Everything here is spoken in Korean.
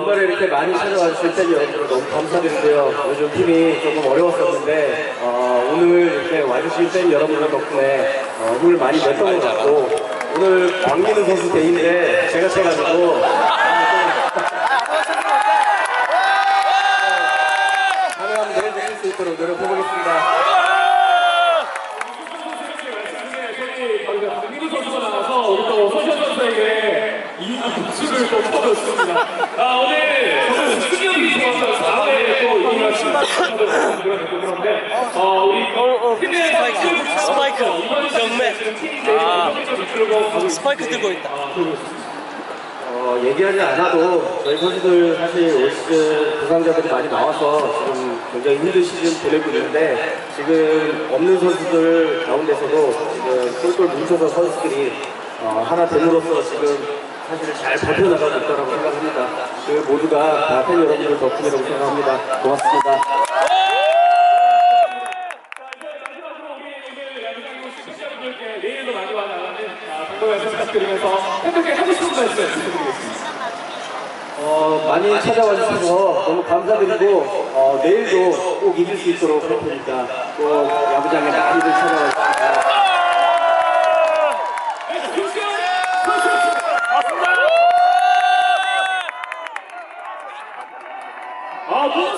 주말에 이렇게 많이 찾아와 주실 팬 여러분 너무 감사드리고요. 요즘 팀이 조금 어려웠었는데 어, 오늘 이렇게 와주신 팬 여러분들 덕분에 어, 힘을 많이 냈던 것 같고 오늘 왕민우 선수 대인데 제가 쳐가지고 가능하면 내일 드릴 수 있도록 노력해보겠습니다. 우리 또 소시al 선수에게 이 박수를 또 쳐줬습니다. 아, 오늘 저는 승리형이 있어서 다음에 또 이기가 신발 그런데, 어, 우리 팀의 스파이크, 경매. 아, 아, 스파이크 들고 있다. 어, 얘기하지 않아도 저희 선수들 사실 올 시즌 부상자들이 많이 나와서 지금 굉장히 힘든 시즌 보내고 있는데 지금 없는 선수들 가운데서도 지금 똘똘 뭉쳐서 선수들이 어, 하나 됨으로써 지금 사실 잘 버텨나가고 있다고 생각합니다. 그 모두가 다 팬 여러분들 덕분이라고 생각합니다. 고맙습니다. 형님께 내일도 많이 와 나가는 아, 정보 연습 부탁드리면서 팬들께 하고 싶은 말씀 부탁드리겠습니다. 어, 많이 찾아와 주셔서 너무 감사드리고 어, 내일도 꼭 이길 수 있도록 할 테니까 꼭 야구장에 많이들 찾아와 주세요. 아, 뭐?